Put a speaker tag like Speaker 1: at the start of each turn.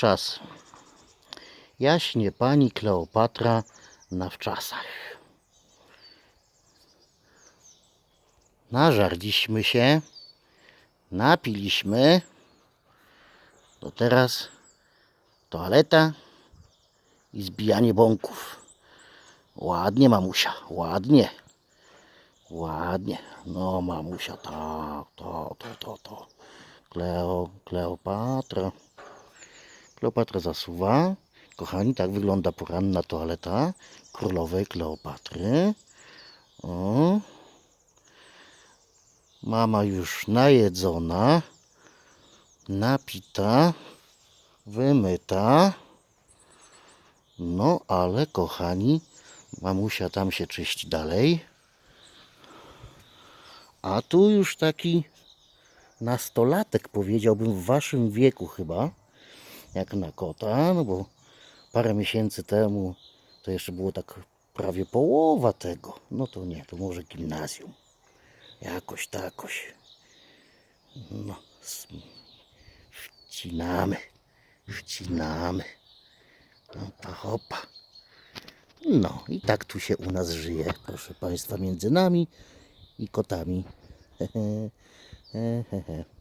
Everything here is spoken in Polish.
Speaker 1: czas. Jaśnie pani Kleopatra na wczasach. Nażarliśmy się, napiliśmy. To teraz toaleta i zbijanie bąków. Ładnie, mamusia, ładnie. Ładnie. No, mamusia, tak, to, to, to, to. Kleo, Kleopatra. Kleopatra zasuwa. Kochani, tak wygląda poranna toaleta królowej Kleopatry. O. Mama już najedzona, napita, wymyta. No, ale kochani, mamusia tam się czyści dalej. A tu już taki nastolatek, powiedziałbym, w waszym wieku chyba, jak na kota, no bo parę miesięcy temu to jeszcze było tak prawie połowa tego. No to nie, to może gimnazjum. Jakoś takoś. No, wcinamy, wcinamy. Hopa, hopa. No i tak tu się u nas żyje, proszę Państwa, między nami i kotami. He, he, he, he.